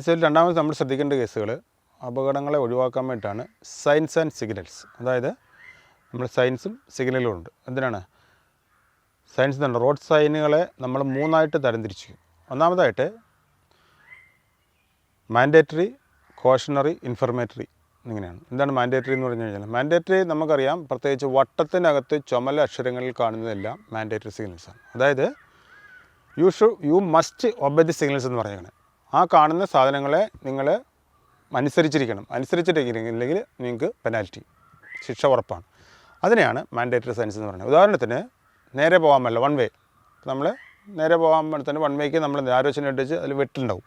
Safety രണ്ടാമത് നമ്മൾ ശ്രദ്ധിക്കേണ്ട കേസുകൾ അപകടങ്ങളെ ഒഴിവാക്കാൻ വേണ്ടിയിട്ടാണ് സയൻസ് ആൻഡ് സിഗ്നൽസ് അതായത് നമ്മൾ സയൻസും സിഗ്നലും ഉണ്ട്. എന്തിനാണ്? സയൻസ് തന്നെ റോഡ് സൈനുകളെ നമ്മൾ മൂന്നായിട്ട് തരംതിരിച്ചു. ഒന്നാമതായിട്ട് മാൻഡേറ്ററി കോഷണറി ഇൻഫർമേറ്ററി ഇങ്ങനെയാണ്. എന്താണ് മാൻഡേറ്ററി എന്ന് പറഞ്ഞു കഴിഞ്ഞാൽ? മാൻഡേറ്ററി നമുക്കറിയാം പ്രത്യേകിച്ച് വട്ടത്തിനകത്ത് ചുമല അക്ഷരങ്ങളിൽ കാണുന്നതെല്ലാം മാൻഡേറ്ററി സിഗ്നൽസാണ് അതായത് you should you must obey the signals എന്ന് പറയുന്നത്. ആ കാണുന്ന സാധനങ്ങളെ നിങ്ങൾ അനുസരിച്ചിരിക്കണം. അനുസരിച്ചിട്ടില്ലെങ്കിൽ നിങ്ങൾക്ക് പെനാൽറ്റി ശിക്ഷ ഉറപ്പാണ്. അതിനെയാണ് മാൻഡേറ്ററി സയൻസ് എന്ന് പറയുന്നത്. ഉദാഹരണത്തിന് നേരെ പോകാൻ പറ്റില്ല വൺ വേ നമ്മൾ നേരെ പോകാൻ പറ്റുന്ന വൺ വേക്ക് നമ്മൾ ആരോചന ഇട്ടിച്ച് അതിൽ വെട്ടിലുണ്ടാവും.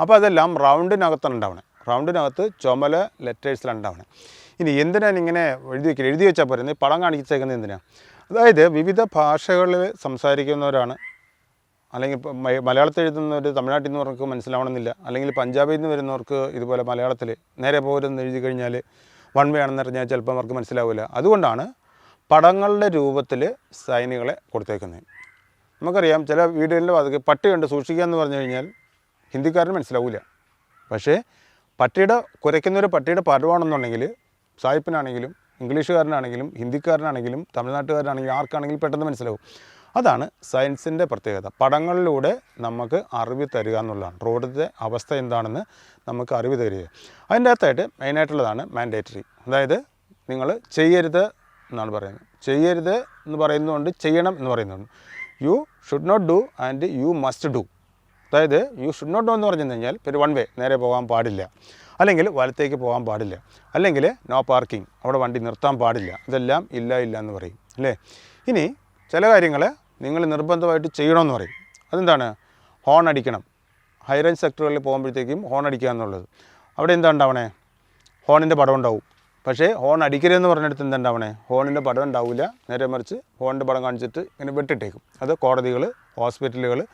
അപ്പോൾ അതെല്ലാം റൗണ്ടിനകത്താണ് ഉണ്ടാവണേ. റൗണ്ടിനകത്ത് ചുമല ലെറ്റേഴ്സിലാണ് ഉണ്ടാവണേ. ഇനി എന്തിനാണ് ഇങ്ങനെ എഴുതി വയ്ക്കുക എഴുതി വെച്ചാൽ പോരുന്നത് പടം കാണിച്ചേക്കുന്നത് എന്തിനാണ് അതായത് വിവിധ ഭാഷകളിൽ സംസാരിക്കുന്നവരാണ് അല്ലെങ്കിൽ മലയാളത്തിൽ എഴുതുന്നവർ തമിഴ്നാട്ടിൽ നിന്ന് അവർക്ക് മനസ്സിലാവണമെന്നില്ല. അല്ലെങ്കിൽ പഞ്ചാബിൽ നിന്ന് വരുന്നവർക്ക് ഇതുപോലെ മലയാളത്തിൽ നേരെ പോരെന്ന് എഴുതി കഴിഞ്ഞാൽ വൺ വേ ആണെന്ന് അറിഞ്ഞാൽ ചിലപ്പോൾ അവർക്ക് മനസ്സിലാവില്ല. അതുകൊണ്ടാണ് പടങ്ങളുടെ രൂപത്തിൽ സൈനികളെ കൊടുത്തേക്കുന്നത് നമുക്കറിയാം ചില വീടുകളിൽ അത് പട്ടി കണ്ട് സൂക്ഷിക്കുക എന്ന് പറഞ്ഞു കഴിഞ്ഞാൽ ഹിന്ദിക്കാരന് മനസ്സിലാവില്ല പക്ഷേ പട്ടിയുടെ കുരയ്ക്കുന്നൊരു പട്ടിയുടെ പരവാണെന്നുണ്ടെങ്കിൽ സായിപ്പിനാണെങ്കിലും ഇംഗ്ലീഷുകാരനാണെങ്കിലും ഹിന്ദിക്കാരനാണെങ്കിലും തമിഴ്നാട്ടുകാരനാണെങ്കിലും ആർക്കാണെങ്കിലും പെട്ടെന്ന് മനസ്സിലാവും. അതാണ് സയൻസിന്റെ പ്രത്യേകത. പടങ്ങളിലൂടെ നമുക്ക് അറിവ് തരിക എന്നുള്ളതാണ്. റോഡിന്റെ അവസ്ഥ എന്താണെന്ന് നമുക്ക് അറിവ് തരിക. അതിന്റെ അകത്തായിട്ട് മെയിനായിട്ടുള്ളതാണ് മാൻഡേറ്ററി അതായത് നിങ്ങൾ ചെയ്യരുത് എന്നാണ് പറയുന്നത്. ചെയ്യരുത് എന്ന് പറയുന്നതുകൊണ്ട് ചെയ്യണം എന്ന് പറയുന്നുണ്ട് you should not do and you must do അതായത് യു ഷുഡ് നോട്ട് ഡു എന്ന് പറഞ്ഞു കഴിഞ്ഞാൽ പിന്നെ വൺ വേ നേരെ പോകാൻ പാടില്ല. അല്ലെങ്കിൽ വലത്തേക്ക് പോകാൻ പാടില്ല. അല്ലെങ്കിൽ നോ പാർക്കിംഗ് അവിടെ വണ്ടി നിർത്താൻ പാടില്ല. ഇതെല്ലാം ഇല്ല ഇല്ല എന്ന് പറയും. അല്ലേ? ഇനി ചില കാര്യങ്ങൾ നിങ്ങൾ നിർബന്ധമായിട്ട് ചെയ്യണമെന്ന് പറയും. അതെന്താണ്? ഹോൺ അടിക്കണം. ഹൈ റേഞ്ച് സെക്ടറുകളിൽ പോകുമ്പോഴത്തേക്കും ഹോൺ അടിക്കുക എന്നുള്ളത്. അവിടെ എന്താ ഉണ്ടാവണേ? ഹോണിന്റെ പടം ഉണ്ടാവും. പക്ഷേ ഹോൺ അടിക്കരുതെന്ന് പറഞ്ഞിടത്ത് എന്താ ഉണ്ടാവണേ? ഹോണിന്റെ പടം ഉണ്ടാവില്ല. നേരെ മറിച്ച് ഹോണിന്റെ പടം കാണിച്ചിട്ട് ഇങ്ങനെ വെട്ടിട്ടേക്കും. അത് കോടതികൾ ഹോസ്പിറ്റലുകൾ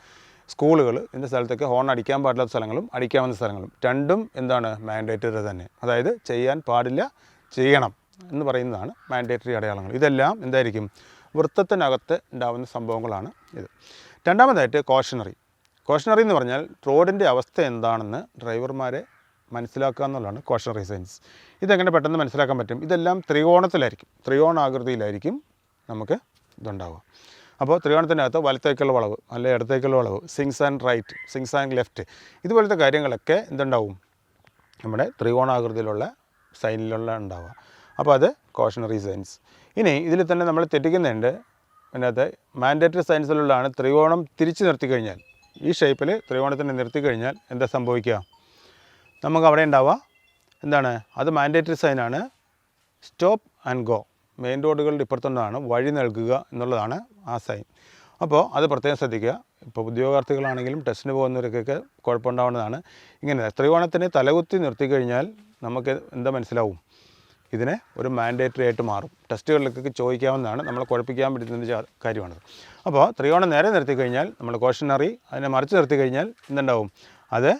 സ്കൂളുകൾ എന്ന സ്ഥലത്തൊക്കെ ഹോൺ അടിക്കാൻ പാടില്ലാത്ത സ്ഥലങ്ങളും അടിക്കാവുന്ന സ്ഥലങ്ങളും രണ്ടും എന്താണ്? മാൻഡേറ്ററി തന്നെ. അതായത് ചെയ്യാൻ പാടില്ല ചെയ്യണം എന്ന് പറയുന്നതാണ് മാൻഡേറ്ററി അടയാളങ്ങൾ. ഇതെല്ലാം എന്തായിരിക്കും? വൃത്തത്തിനകത്ത് ഉണ്ടാകുന്ന സംഭവങ്ങളാണ് ഇത്. രണ്ടാമതായിട്ട് കോഷണറി കോഷണറി എന്ന് പറഞ്ഞാൽ റോഡിന്റെ അവസ്ഥ എന്താണെന്ന് ഡ്രൈവർമാരെ മനസ്സിലാക്കുക എന്നുള്ളതാണ് കോഷണറി സയൻസ് ഇതെങ്ങനെ പെട്ടെന്ന് മനസ്സിലാക്കാൻ പറ്റും? ഇതെല്ലാം ത്രികോണത്തിലായിരിക്കും. ത്രികോണാകൃതിയിലായിരിക്കും നമുക്ക് ഇതുണ്ടാവുക. അപ്പോൾ ത്രികോണത്തിനകത്ത് വലത്തേക്കുള്ള വളവ് അല്ലെ ഇടത്തേക്കുള്ള വളവ് signs and right signs and left ഇതുപോലത്തെ കാര്യങ്ങളൊക്കെ എന്തുണ്ടാവും? നമ്മുടെ ത്രികോണാകൃതിയിലുള്ള സൈനിലുള്ള ഉണ്ടാവുക. അപ്പോൾ അത് കോഷണറി സയൻസ് ഇനി ഇതിൽ തന്നെ നമ്മൾ തെറ്റിക്കുന്നുണ്ട്. അതിനകത്ത് മാൻഡേറ്ററി സയൻസിലുള്ളതാണ് ത്രികോണം തിരിച്ച് നിർത്തി കഴിഞ്ഞാൽ. ഈ ഷേപ്പിൽ ത്രികോണത്തിനെ നിർത്തി കഴിഞ്ഞാൽ എന്താ സംഭവിക്കുക? നമുക്ക് അവിടെ ഉണ്ടാവുക. എന്താണ്? അത് മാൻഡേറ്ററി സൈനാണ് സ്റ്റോപ്പ് ആൻഡ് ഗോ മെയിൻ റോഡുകളുടെ ഇപ്പുറത്തുള്ളതാണ് വഴി നൽകുക എന്നുള്ളതാണ് ആ സൈൻ അപ്പോൾ അത് പ്രത്യേകം ശ്രദ്ധിക്കുക. ഇപ്പോൾ ഉദ്യോഗാർത്ഥികളാണെങ്കിലും ടെസ്റ്റിന് പോകുന്നവർക്കൊക്കെ കുഴപ്പമുണ്ടാവുന്നതാണ്. ഇങ്ങനെ ത്രികോണത്തിന് തലകുത്തി നിർത്തി കഴിഞ്ഞാൽ നമുക്ക് എന്താ മനസ്സിലാവും? ഇതിനെ ഒരു മാൻഡേറ്ററി ആയിട്ട് മാറും. ടെസ്റ്റുകളിലേക്ക് ചോദിക്കാവുന്നതാണ്. നമ്മളെ കുഴപ്പിക്കാൻ പറ്റുന്ന കാര്യമാണത്. അപ്പോൾ ത്രികോണം നേരെ നിർത്തി കഴിഞ്ഞാൽ നമ്മൾ കോഷനറി അതിനെ മറിച്ച് നിർത്തി കഴിഞ്ഞാൽ എന്തുണ്ടാവും? അത്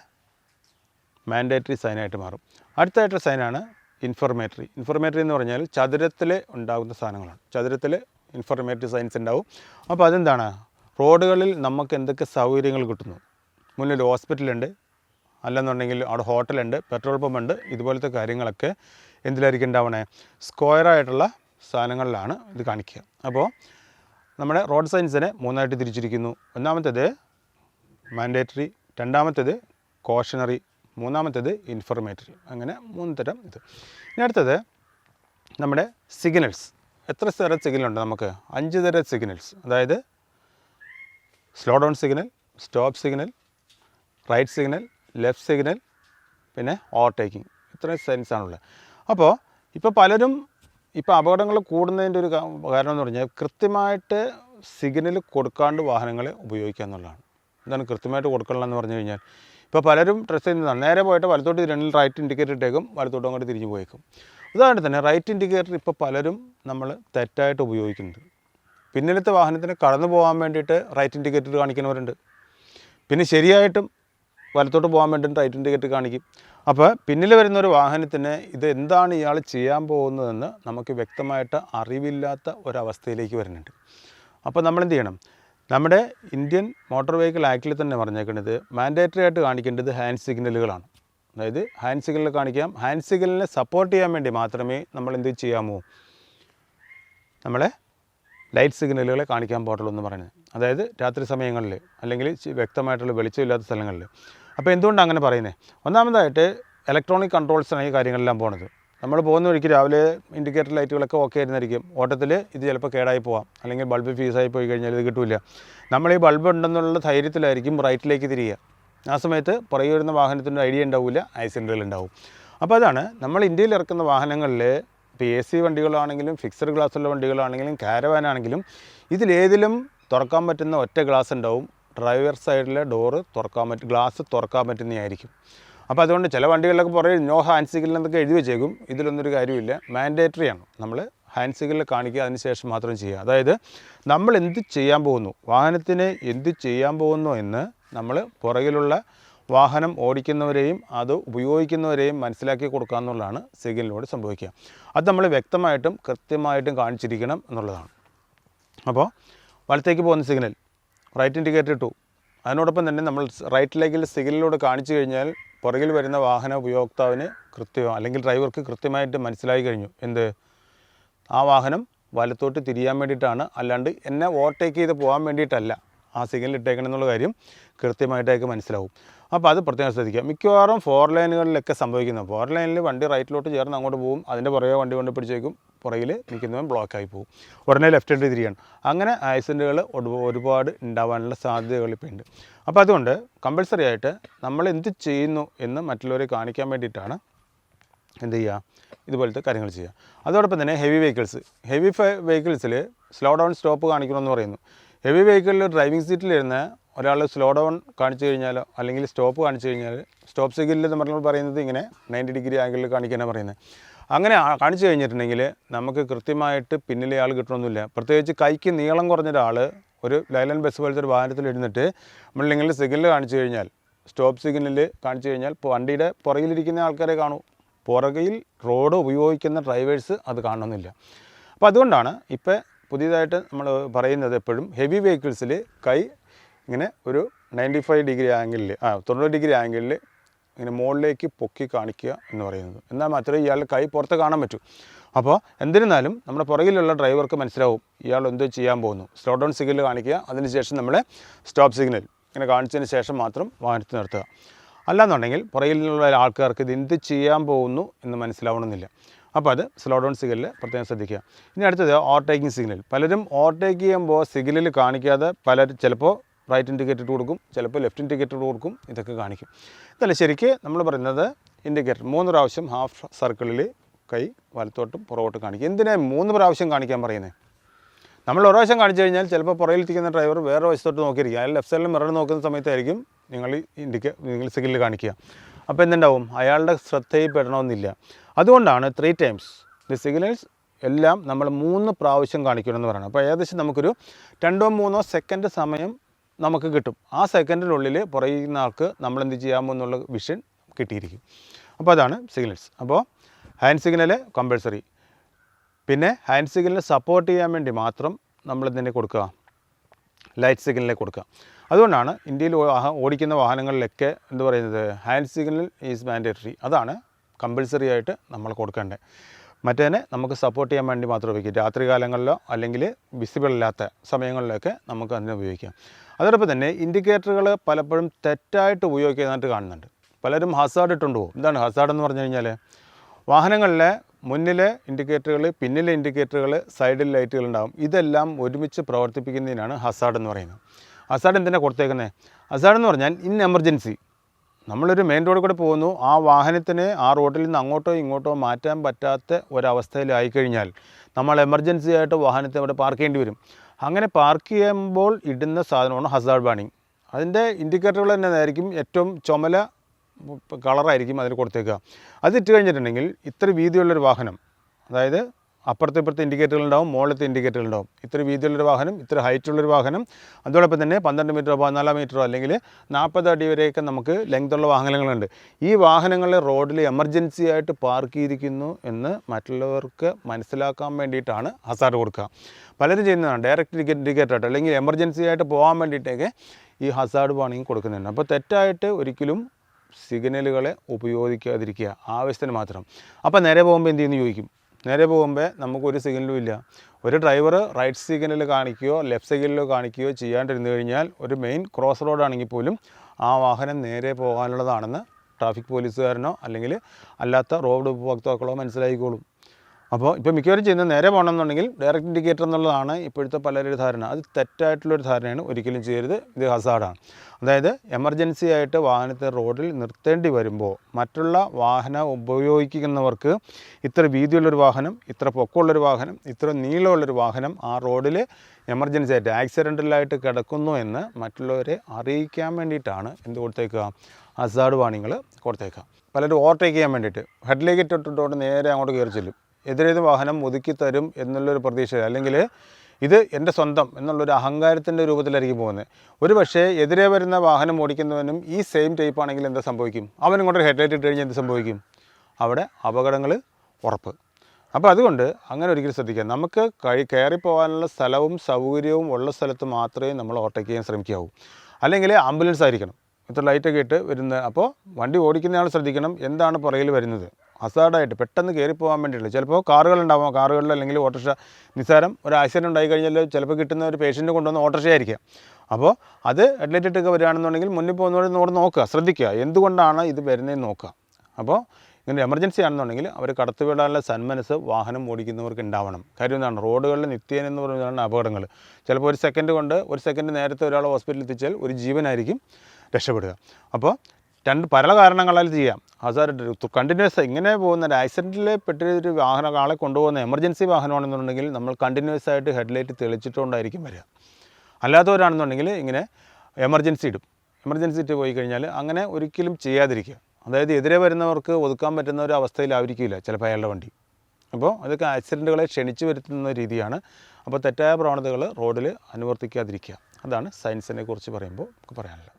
മാൻഡേറ്ററി സൈനായിട്ട് മാറും. അടുത്തായിട്ടുള്ള സൈനാണ് ഇൻഫർമേറ്ററി ഇൻഫർമേറ്ററി എന്ന് പറഞ്ഞാൽ ചതുരത്തിൽ ഉണ്ടാകുന്ന സാധനങ്ങളാണ്. ചതുരത്തിൽ ഇൻഫർമേറ്ററി സയൻസ് ഉണ്ടാവും. അപ്പോൾ അതെന്താണ്? റോഡുകളിൽ നമുക്ക് എന്തൊക്കെ സൗകര്യങ്ങൾ കിട്ടുന്നു? മുന്നിൽ ഹോസ്പിറ്റലുണ്ട് അല്ലെന്നുണ്ടെങ്കിൽ അവിടെ ഹോട്ടലുണ്ട് പെട്രോൾ പമ്പുണ്ട് ഇതുപോലത്തെ കാര്യങ്ങളൊക്കെ എന്തിലായിരിക്കും ഉണ്ടാവണേ? സ്ക്വയറായിട്ടുള്ള സാധനങ്ങളിലാണ് ഇത് കാണിക്കുക. അപ്പോൾ നമ്മുടെ റോഡ് സയൻസിനെ മൂന്നായിട്ട് തിരിച്ചിരിക്കുന്നു. ഒന്നാമത്തേത് മാൻഡേറ്ററി രണ്ടാമത്തേത് കോഷണറി മൂന്നാമത്തേത് ഇൻഫർമേറ്ററി അങ്ങനെ മൂന്ന് തരം ഇത്. ഇനി അടുത്തത് നമ്മുടെ സിഗ്നൽസ് എത്ര തരം സിഗ്നലുണ്ട് നമുക്ക്? അഞ്ച് തരം സിഗ്നൽസ് അതായത് slow down signal stop signal right signal left signal പിന്നെ ഓവർടേക്കിംഗ് ഇത്രയും സെൻസ് ആണുള്ളത്. അപ്പോൾ ഇപ്പോൾ പലരും ഇപ്പോൾ അപകടങ്ങൾ കൂടുന്നതിന്റെ ഒരു കാരണം എന്ന് പറഞ്ഞാൽ കൃത്യമായിട്ട് സിഗ്നൽ കൊടുക്കാണ്ട് വാഹനങ്ങളെ ഉപയോഗിക്കുക എന്നുള്ളതാണ്. എന്താണ് കൃത്യമായിട്ട് കൊടുക്കണമെന്ന് പറഞ്ഞു കഴിഞ്ഞാൽ ഇപ്പോൾ പലരും ഡ്രസ് ചെയ്യുന്നതാണ് നേരെ പോയിട്ട് വലത്തോട്ട് തിരണ്ടിൽ റൈറ്റ് ഇൻഡിക്കേറ്റർ ഇട്ടേക്കും വലത്തോട്ട് അങ്ങോട്ട് തിരിഞ്ഞു പോയേക്കും. ഉദാഹരണത്തിന് തന്നെ റൈറ്റ് ഇൻഡിക്കേറ്റർ ഇപ്പോൾ പലരും നമ്മൾ തെറ്റായിട്ട് ഉപയോഗിക്കുന്നുണ്ട്. പിന്നിലത്തെ വാഹനത്തിന് കടന്നു പോകാൻ വേണ്ടിയിട്ട് റൈറ്റ് ഇൻഡിക്കേറ്റർ കാണിക്കുന്നവരുണ്ട്. പിന്നെ ശരിയായിട്ടും വലത്തോട്ട് പോകാൻ വേണ്ടിയിട്ട് റൈറ്റ് ഇൻഡിക്കേറ്റർ കാണിക്കും. അപ്പോൾ പിന്നിൽ വരുന്ന ഒരു വാഹനത്തിന് ഇത് എന്താണ് ഇയാൾ ചെയ്യാൻ പോകുന്നതെന്ന് നമുക്ക് വ്യക്തമായിട്ട് അറിവില്ലാത്ത ഒരവസ്ഥയിലേക്ക് വരുന്നുണ്ട്. അപ്പോൾ നമ്മൾ എന്ത് ചെയ്യണം? നമ്മുടെ ഇന്ത്യൻ മോട്ടോർ വെഹിക്കിൾ ആക്ടിൽ തന്നെ പറഞ്ഞേക്കുന്നത് മാൻഡേറ്ററി ആയിട്ട് കാണിക്കേണ്ടത് ഹാൻഡ് സിഗ്നലുകളാണ്. അതായത് ഹാൻഡ് സിഗ്നൽ കാണിക്കാം. ഹാൻഡ് സിഗ്നലിനെ സപ്പോർട്ട് ചെയ്യാൻ വേണ്ടി മാത്രമേ നമ്മൾ എന്ത് ചെയ്യാമോ? നമ്മളെ ലൈറ്റ് സിഗ്നലുകളെ കാണിക്കാൻ പാടുള്ളൂ എന്ന് പറയുന്നത്. അതായത് രാത്രി സമയങ്ങളിൽ അല്ലെങ്കിൽ വ്യക്തമായിട്ടുള്ള വെളിച്ചമില്ലാത്ത സ്ഥലങ്ങളിൽ. അപ്പോൾ എന്തുകൊണ്ടാണ് അങ്ങനെ പറയുന്നത് ഒന്നാമതായിട്ട് ഇലക്ട്രോണിക് കൺട്രോൾസാണ് ഈ കാര്യങ്ങളെല്ലാം പോണത്. നമ്മൾ പോകുന്ന വഴിക്ക് രാവിലെ ഇൻഡിക്കേറ്റർ ലൈറ്റുകളൊക്കെ ഓക്കെ ആയിരുന്നായിരിക്കും. ഓട്ടത്തിൽ ഇത് ചിലപ്പോൾ കേടായി പോവാം. അല്ലെങ്കിൽ ബൾബ് ഫീസായി പോയി കഴിഞ്ഞാൽ ഇത് കിട്ടില്ല. നമ്മൾ ഈ ബൾബ് ഉണ്ടെന്നുള്ള ധൈര്യത്തിലായിരിക്കും റൈറ്റിലേക്ക് തിരിയുക. ആ സമയത്ത് പുറകെ വരുന്ന വാഹനത്തിന്റെ ഐഡിയ ഉണ്ടാവില്ല ആക്സിഡന്റുകൾ ഉണ്ടാവും. അപ്പോൾ അതാണ് നമ്മൾ ഇന്ത്യയിൽ ഇറക്കുന്ന വാഹനങ്ങളിൽ ഇപ്പോൾ എ സി വണ്ടികളാണെങ്കിലും ഫിക്സഡ് ഗ്ലാസ്സുള്ള വണ്ടികളാണെങ്കിലും കാരവാനാണെങ്കിലും ഇതിലേതിലും തുറക്കാൻ പറ്റുന്ന ഒറ്റ ഗ്ലാസ് ഉണ്ടാവും. ഡ്രൈവർ സൈഡിലെ ഡോറ് തുറക്കാൻ പറ്റും ഗ്ലാസ് തുറക്കാൻ പറ്റുന്നതായിരിക്കും. അപ്പോൾ അതുകൊണ്ട് ചില വണ്ടികളിലൊക്കെ പുറകെ നോ ഹാൻഡ് സിഗ്നൽ എന്നൊക്കെ എഴുതി വെച്ചേക്കും. ഇതിലൊന്നൊരു കാര്യമില്ല. മാൻഡേറ്ററി ആണ്. നമ്മൾ ഹാൻഡ് സിഗ്നൽ കാണിക്കുക അതിന് ശേഷം മാത്രം ചെയ്യുക. അതായത് നമ്മൾ എന്ത് ചെയ്യാൻ പോകുന്നു? വാഹനത്തിന് എന്ത് ചെയ്യാൻ പോകുന്നു എന്ന് നമ്മൾ പുറകിലുള്ള വാഹനം ഓടിക്കുന്നവരെയും അത് ഉപയോഗിക്കുന്നവരെയും മനസ്സിലാക്കി കൊടുക്കുക എന്നുള്ളതാണ് സിഗ്നലിലൂടെ സംഭവിക്കുക. അത് നമ്മൾ വ്യക്തമായിട്ടും കൃത്യമായിട്ടും കാണിച്ചിരിക്കണം എന്നുള്ളതാണ്. അപ്പോൾ വലത്തേക്ക് പോകുന്ന സിഗ്നൽ. റൈറ്റ് ഇൻഡിക്കേറ്റർ ഇട്ടു. അതിനോടൊപ്പം തന്നെ നമ്മൾ റൈറ്റ് ലെഗിൽ സിഗ്നലിലൂടെ കാണിച്ചു കഴിഞ്ഞാൽ പുറകിൽ വരുന്ന വാഹന ഉപയോക്താവിന് കൃത്യം അല്ലെങ്കിൽ ഡ്രൈവർക്ക് കൃത്യമായിട്ട് മനസ്സിലായി കഴിഞ്ഞു. എന്ത്? ആ വാഹനം വലത്തോട്ട് തിരിയാൻ വേണ്ടിയിട്ടാണ്. അല്ലാണ്ട് എന്നെ ഓവർടേക്ക് ചെയ്ത് പോകാൻ വേണ്ടിയിട്ടല്ല. ആ സിഗ്നൽ ഇട്ടേക്കണമെന്നുള്ള കാര്യം കൃത്യമായിട്ടേക്ക് മനസ്സിലാവും. അപ്പോൾ അത് പ്രത്യേകം ശ്രദ്ധിക്കുക. മിക്കവാറും ഫോർ ലൈനുകളിലൊക്കെ സംഭവിക്കുന്നത് ഫോർ ലൈനിൽ വണ്ടി റൈറ്റിലോട്ട് ചേർന്ന് അങ്ങോട്ട് പോകും അതിന്റെ പുറകെ വണ്ടി കൊണ്ട് പിടിച്ചേക്കും. പുറകിൽ നിൽക്കുന്നവൻ ബ്ലോക്കായി പോകും ഉടനെ ലെഫ്റ്റ് ഇട്ട് തിരിയാണ്. അങ്ങനെ ആക്സിഡന്റുകൾ ഒരുപാട് ഉണ്ടാവാനുള്ള സാധ്യതകൾ ഇപ്പോൾ ഉണ്ട്. അപ്പോൾ അതുകൊണ്ട് കമ്പൽസറി ആയിട്ട് നമ്മൾ എന്ത് ചെയ്യുന്നു എന്ന് മറ്റുള്ളവരെ കാണിക്കാൻ വേണ്ടിയിട്ടാണ് എന്ത് ചെയ്യുക? ഇതുപോലത്തെ കാര്യങ്ങൾ ചെയ്യുക. അതോടൊപ്പം തന്നെ ഹെവി വെഹിക്കിൾസ് ഹെവി വെഹിക്കിൾസിൽ സ്ലോ ഡൗൺ സ്റ്റോപ്പ് കാണിക്കണമെന്ന് പറയുന്നു. ഹെവി വെഹിക്കിളിൽ ഡ്രൈവിംഗ് സീറ്റിലിരുന്ന് ഒരാൾ സ്ലോ ഡൗൺ കാണിച്ചു കഴിഞ്ഞാലോ അല്ലെങ്കിൽ സ്റ്റോപ്പ് കാണിച്ചു കഴിഞ്ഞാൽ സ്റ്റോപ്പ് സിഗ്നലിൽ നമ്മൾ പറയുന്നത് ഇങ്ങനെ നയന്റി ഡിഗ്രി ആംഗിളിൽ കാണിക്കാനാണ് പറയുന്നത് അങ്ങനെ കാണിച്ചു കഴിഞ്ഞിട്ടുണ്ടെങ്കിൽ നമുക്ക് കൃത്യമായിട്ട് പിന്നിലെ ആൾ കിട്ടണമെന്നില്ല പ്രത്യേകിച്ച് കൈക്ക് നീളം കുറഞ്ഞ ഒരാൾ ഒരു ലൈലൻ ബസ് പോലത്തെ ഒരു വാഹനത്തിൽ ഇരുന്നിട്ട് നമ്മളില്ലെങ്കിൽ സിഗ്നൽ കാണിച്ചു കഴിഞ്ഞാൽ സ്റ്റോപ്പ് സിഗ്നൽ കാണിച്ചു കഴിഞ്ഞാൽ വണ്ടിയുടെ പുറകിലിരിക്കുന്ന ആൾക്കാരെ കാണൂ. പുറകിൽ റോഡ് ഉപയോഗിക്കുന്ന ഡ്രൈവേഴ്സ് അത് കാണണമെന്നില്ല അപ്പോൾ അതുകൊണ്ടാണ് ഇപ്പോൾ പുതിയതായിട്ട് നമ്മൾ പറയുന്നത് എപ്പോഴും ഹെവി വെഹിക്കിൾസിൽ കൈ ഇങ്ങനെ ഒരു നയന്റി ഫൈവ് ഡിഗ്രി ആംഗിളിൽ ആ തൊണ്ണൂറ് ഡിഗ്രി ആംഗിളിൽ ഇങ്ങനെ മുകളിലേക്ക് പൊക്കി കാണിക്കുക എന്ന് പറയുന്നത്. എന്നാൽ മാത്രമേ ഇയാളുടെ കൈ പുറത്ത് കാണാൻ പറ്റൂ. അപ്പോൾ എന്തിരുന്നാലും നമ്മുടെ പുറകിലുള്ള ഡ്രൈവർക്ക് മനസ്സിലാവും ഇയാൾ എന്തോ ചെയ്യാൻ പോകുന്നു. സ്ലോ ഡൗൺ സിഗ്നൽ കാണിക്കുക അതിനുശേഷം നമ്മളെ സ്റ്റോപ്പ് സിഗ്നൽ ഇങ്ങനെ കാണിച്ചതിന് ശേഷം മാത്രം വാഹനത്തിൽ നിർത്തുക. അല്ലാന്നുണ്ടെങ്കിൽ പുറകിലുള്ള ആൾക്കാർക്ക് ഇത് എന്ത് ചെയ്യാൻ പോകുന്നു എന്ന് മനസ്സിലാവണമെന്നില്ല. അപ്പോൾ അത് സ്ലോ ഡൗൺ സിഗ്നലിൽ പ്രത്യേകം ശ്രദ്ധിക്കുക. ഇനി അടുത്തത് ഓവർടേക്കിംഗ് സിഗ്നൽ പലരും ഓവർടേക്ക് ചെയ്യുമ്പോൾ സിഗ്നലിൽ കാണിക്കാതെ പലരും ചിലപ്പോൾ റൈറ്റ് ഇൻഡിക്കേറ്റർ കൊടുക്കും. ചിലപ്പോൾ ലെഫ്റ്റ് ഇൻഡിക്കേറ്റർ കൊടുക്കും. ഇതൊക്കെ കാണിക്കും. ഇതല്ല ശരിക്ക് നമ്മൾ പറയുന്നത് ഇൻഡിക്കേറ്റർ മൂന്ന് പ്രാവശ്യം ഹാഫ് സർക്കിളിൽ കൈ വലത്തോട്ടും പുറകോട്ടും കാണിക്കും. എന്തിനാ മൂന്ന് പ്രാവശ്യം കാണിക്കാൻ പറയുന്നത് നമ്മൾ ഒരു പ്രാവശ്യം കാണിച്ചു കഴിഞ്ഞാൽ ചിലപ്പോൾ പുറകിലിരിക്കുന്ന ഡ്രൈവർ വേറെ വശത്തോട്ട് നോക്കിയിരിക്കുക അയാൾ ലെഫ്റ്റ് സൈഡിൽ മിറർ നോക്കുന്ന സമയത്തായിരിക്കും നിങ്ങൾ ഇൻഡിക്ക നിങ്ങൾ സിഗ്നൽ കാണിക്കുക. അപ്പോൾ എന്തുണ്ടാവും? അയാളുടെ ശ്രദ്ധയിൽ പെടണമെന്നില്ല അതുകൊണ്ടാണ് ത്രീ ടൈംസ് ദി സിഗ്നൽസ് എല്ലാം നമ്മൾ മൂന്ന് പ്രാവശ്യം കാണിക്കണമെന്ന് പറയണം അപ്പോൾ ഏകദേശം നമുക്കൊരു രണ്ടോ മൂന്നോ സെക്കൻഡ് സമയം നമുക്ക് കിട്ടും. ആ സെക്കൻഡിനുള്ളിൽ പുറയുന്ന ആൾക്ക് നമ്മൾ എന്ത് ചെയ്യാമോ എന്നുള്ള വിഷൻ കിട്ടിയിരിക്കും. അപ്പോൾ അതാണ് സിഗ്നൽസ് അപ്പോൾ ഹാൻഡ് സിഗ്നൽ കമ്പൾസറി പിന്നെ ഹാൻഡ് സിഗ്നലിന് സപ്പോർട്ട് ചെയ്യാൻ വേണ്ടി മാത്രം നമ്മൾ ഇതിനെ കൊടുക്കുക ലൈറ്റ് സിഗ്നലിനെ കൊടുക്കുക. അതുകൊണ്ടാണ് ഇന്ത്യയിൽ ഓടിക്കുന്ന വാഹനങ്ങളിലൊക്കെ എന്ത് പറയുന്നത്? ഹാൻഡ് സിഗ്നൽ ഈസ് മാൻഡേറ്ററി അതാണ് കമ്പൾസറി ആയിട്ട് നമ്മൾ കൊടുക്കേണ്ടത്. മറ്റേനെ നമുക്ക് സപ്പോർട്ട് ചെയ്യാൻ വേണ്ടി മാത്രം ഉപയോഗിക്കാം. രാത്രികാലങ്ങളിലോ അല്ലെങ്കിൽ വിസിബിൾ അല്ലാത്ത സമയങ്ങളിലൊക്കെ നമുക്ക് അതിനെ ഉപയോഗിക്കാം. അതോടൊപ്പം തന്നെ ഇൻഡിക്കേറ്ററുകൾ പലപ്പോഴും തെറ്റായിട്ട് ഉപയോഗിക്കുന്നതായിട്ട് കാണുന്നുണ്ട്. പലരും ഹസാർഡ് ഇട്ടുകൊണ്ട് പോകും. എന്താണ് ഹസാർഡ് എന്ന് പറഞ്ഞു കഴിഞ്ഞാൽ വാഹനങ്ങളിലെ മുന്നിലെ ഇൻഡിക്കേറ്ററുകൾ പിന്നിലെ ഇൻഡിക്കേറ്ററുകൾ സൈഡിൽ ലൈറ്റുകൾ ഉണ്ടാകും ഇതെല്ലാം ഒരുമിച്ച് പ്രവർത്തിപ്പിക്കുന്നതിനാണ് ഹസാർഡ് എന്ന് പറയുന്നത്. ഹസാർഡ് എന്തിനാണ് കൊടുത്തേക്കുന്നത് ഹസാർഡ് എന്ന് പറഞ്ഞാൽ ഇൻ എമർജൻസി നമ്മളൊരു മെയിൻ റോഡിൽ കൂടെ പോകുന്നു. ആ വാഹനത്തിനെ ആ റോഡിൽ നിന്ന് അങ്ങോട്ടോ ഇങ്ങോട്ടോ മാറ്റാൻ പറ്റാത്ത ഒരവസ്ഥയിലായിക്കഴിഞ്ഞാൽ നമ്മൾ എമർജൻസി ആയിട്ട് വാഹനത്തെ അവിടെ പാർക്ക് ചെയ്യേണ്ടി വരും. അങ്ങനെ പാർക്ക് ചെയ്യുമ്പോൾ ഇടുന്ന സാധനമാണ് ഹസാർഡ് ബാണിങ് അതിന്റെ ഇൻഡിക്കേറ്ററുകൾ തന്നെ ആയിരിക്കും ഏറ്റവും ചുമല കളറായിരിക്കും അതിൽ കൊടുത്തേക്കുക. അത് ഇട്ട് കഴിഞ്ഞിട്ടുണ്ടെങ്കിൽ ഇത്ര വീതിയുള്ളൊരു വാഹനം അതായത് അപ്പുറത്തെ ഇപ്പുറത്തെ ഇൻഡിക്കേറ്ററുകൾ ഉണ്ടാവും മുകളിലത്തെ ഇൻഡിക്കേറ്ററുകൾ ഉണ്ടാവും ഇത്ര വീതിയുള്ളൊരു വാഹനം ഇത്ര ഹൈറ്റ് ഉള്ളൊരു വാഹനം. അതോടൊപ്പം തന്നെ പന്ത്രണ്ട് മീറ്ററോ പതിനാലാം മീറ്ററോ അല്ലെങ്കിൽ നാൽപ്പത് അടി വരെയൊക്കെ നമുക്ക് ലെങ്ത്തുള്ള വാഹനങ്ങളുണ്ട്. ഈ വാഹനങ്ങളെ റോഡിൽ എമർജൻസി ആയിട്ട് പാർക്ക് ചെയ്തിരിക്കുന്നു എന്ന് മറ്റുള്ളവർക്ക് മനസ്സിലാക്കാൻ വേണ്ടിയിട്ടാണ് ഹസാർഡ് കൊടുക്കുക. പലരും ചെയ്യുന്നതാണ് ഡയറക്റ്റ് ഇൻഡിക്കേറ്റർ ആയിട്ട് അല്ലെങ്കിൽ എമർജൻസി ആയിട്ട് പോകാൻ വേണ്ടിയിട്ടൊക്കെ ഈ ഹസാർഡ് വാണിംഗ് കൊടുക്കുന്നുണ്ട്. അപ്പോൾ തെറ്റായിട്ട് ഒരിക്കലും സിഗ്നലുകളെ ഉപയോഗിക്കാതിരിക്കുക ആവശ്യത്തിന് മാത്രം. അപ്പോൾ നേരെ പോകുമ്പോൾ എന്ത് ചെയ്യുന്നു ചോദിക്കും? നേരെ പോകുമ്പോൾ നമുക്കൊരു സിഗ്നലും ഇല്ല. ഒരു ഡ്രൈവർ റൈറ്റ് സിഗ്നൽ കാണിക്കുകയോ ലെഫ്റ്റ് സിഗ്നലിലോ കാണിക്കുകയോ ചെയ്യാണ്ടിരുന്നു കഴിഞ്ഞാൽ ഒരു മെയിൻ ക്രോസ് റോഡാണെങ്കിൽ പോലും ആ വാഹനം നേരെ പോകാനുള്ളതാണെന്ന് ട്രാഫിക് പോലീസുകാരനോ അല്ലെങ്കിൽ അല്ലാത്ത റോഡ് ഉപഭോക്താക്കളോ മനസ്സിലാക്കിക്കോളും അപ്പോൾ ഇപ്പോൾ മിക്കവരും ചെയ്യുന്നത് നേരെ പോകണമെന്നുണ്ടെങ്കിൽ ഡയറക്റ്റ് ഇൻഡിക്കേറ്റർ എന്നുള്ളതാണ് ഇപ്പോഴത്തെ പലരുടെ ധാരണ. അത് തെറ്റായിട്ടുള്ളൊരു ധാരണയാണ് ഒരിക്കലും ചെയ്യരുത്. ഇത് ഹസാഡാണ്. അതായത് എമർജൻസി ആയിട്ട് വാഹനത്തെ റോഡിൽ നിർത്തേണ്ടി വരുമ്പോൾ മറ്റുള്ള വാഹനം ഉപയോഗിക്കുന്നവർക്ക് ഇത്ര വീതിയുള്ളൊരു വാഹനം ഇത്ര പൊക്കമുള്ളൊരു വാഹനം ഇത്ര നീളമുള്ളൊരു വാഹനം ആ റോഡിൽ എമർജൻസി ആയിട്ട് ആക്സിഡന്റലായിട്ട് കിടക്കുന്നു എന്ന് മറ്റുള്ളവരെ അറിയിക്കാൻ വേണ്ടിയിട്ടാണ് എന്ത് കൊടുത്തേക്കുക? ഹസാഡ് വാണിങ്ങൾ കൊടുത്തേക്കുക. പലരും ഓവർടേക്ക് ചെയ്യാൻ വേണ്ടിയിട്ട്. ഹെഡിലേക്ക് ഇട്ടിട്ടോട്ട് നേരെ അങ്ങോട്ട് കയറി ചെല്ലും. എതിരേത് വാഹനം ഒതുക്കി തരും എന്നുള്ളൊരു പ്രതീക്ഷ. അല്ലെങ്കിൽ ഇത് എന്റെ സ്വന്തം എന്നുള്ളൊരു അഹങ്കാരത്തിന്റെ രൂപത്തിലായിരിക്കും പോകുന്നത്. ഒരു പക്ഷേ എതിരെ വരുന്ന വാഹനം ഓടിക്കുന്നവനും ഈ സെയിം ടൈപ്പ് ആണെങ്കിൽ എന്താ സംഭവിക്കും? അവനും കൊണ്ട് ഹെഡ്ലൈറ്റ് ഇട്ട് കഴിഞ്ഞാൽ എന്ത് സംഭവിക്കും? അവിടെ അപകടങ്ങൾ ഉറപ്പ്. അപ്പോൾ അതുകൊണ്ട് അങ്ങനെ ഒരിക്കലും ശ്രദ്ധിക്കുക. നമുക്ക് കഴി കയറി പോകാനുള്ള സ്ഥലവും സൗകര്യവും ഉള്ള സ്ഥലത്ത് മാത്രമേ നമ്മൾ ഓവർടേക്ക് ചെയ്യാൻ ശ്രമിക്കാവൂ. അല്ലെങ്കിൽ ആംബുലൻസ് ആയിരിക്കണം. ഇത്ര ലൈറ്റൊക്കെ ഇട്ട് വരുന്നത് അപ്പോൾ വണ്ടി ഓടിക്കുന്നയാൾ ശ്രദ്ധിക്കണം. എന്താണ് പുറകിൽ വരുന്നത്? അസാഡായിട്ട് പെട്ടെന്ന് കയറി പോകാൻ വേണ്ടിയിട്ടുള്ള ചിലപ്പോൾ കാറുകളുണ്ടാവാം കാറുകളിൽ അല്ലെങ്കിൽ ഓട്ടോറിക്ഷ നിസ്സാരം ഒരു ആക്സിഡന്റ് ഉണ്ടായി കഴിഞ്ഞാൽ ചിലപ്പോൾ കിട്ടുന്ന ഒരു പേഷ്യന്റ് കൊണ്ടുവന്ന ഓട്ടോറിക്ഷ ആയിരിക്കാം. അപ്പോൾ അത് ഹെഡ്ലൈറ്റ് ഇട്ടൊക്കെ വരികയാണെന്നുണ്ടെങ്കിൽ മുന്നിൽ പോകുന്നവർ നോട് നോക്കുക ശ്രദ്ധിക്കുക എന്തുകൊണ്ടാണ് ഇത് വരുന്നതെന്ന് നോക്കുക. അപ്പോൾ ഇങ്ങനെ എമർജൻസി ആണെന്നുണ്ടെങ്കിൽ അവർ കടത്തിവിടാനുള്ള സന്മനസ് വാഹനം ഓടിക്കുന്നവർക്ക് ഉണ്ടാവണം. കാര്യം എന്താണ്? റോഡുകളിൽ നിത്യേന എന്ന് പറയുന്നതാണ് അപകടങ്ങൾ. ചിലപ്പോൾ ഒരു സെക്കൻഡ് കൊണ്ട് ഒരു സെക്കൻഡ് നേരത്തെ ഒരാൾ ഹോസ്പിറ്റലിൽ എത്തിച്ചാൽ ഒരു ജീവനായിരിക്കും രക്ഷപ്പെടുക. അപ്പോൾ രണ്ട് പല കാരണങ്ങളാൽ ചെയ്യാം. ഹസാർഡ് കണ്ടിന്യൂസ് ഇങ്ങനെ പോകുന്ന ഒരു ആക്സിഡന്റിൽ പെട്ടൊരു വാഹനം ആളെ കൊണ്ടുപോകുന്ന എമർജൻസി വാഹനമാണെന്നുണ്ടെങ്കിൽ നമ്മൾ കണ്ടിന്യൂസ് ആയിട്ട് ഹെഡ്ലൈറ്റ് തെളിച്ചിട്ടുകൊണ്ടായിരിക്കും വരിക. അല്ലാത്തവരാണെന്നുണ്ടെങ്കിൽ ഇങ്ങനെ എമർജൻസി ഇടും. എമർജൻസി ഇട്ട് പോയി കഴിഞ്ഞാൽ അങ്ങനെ ഒരിക്കലും ചെയ്യാതിരിക്കുക. അതായത് എതിരെ വരുന്നവർക്ക് ഒതുക്കാൻ പറ്റുന്ന ഒരു അവസ്ഥയിലായിരിക്കില്ല ചിലപ്പോൾ അയാളുടെ വണ്ടി. അപ്പോൾ അതൊക്കെ ആക്സിഡന്റുകളെ ക്ഷണിച്ചു വരുത്തുന്ന രീതിയാണ്. അപ്പോൾ തെറ്റായ പ്രവണതകൾ റോഡിൽ അനുവർത്തിക്കാതിരിക്കുക. അതാണ് സയൻസിനെ കുറിച്ച് പറയുമ്പോൾ നമുക്ക് പറയാനുള്ളത്.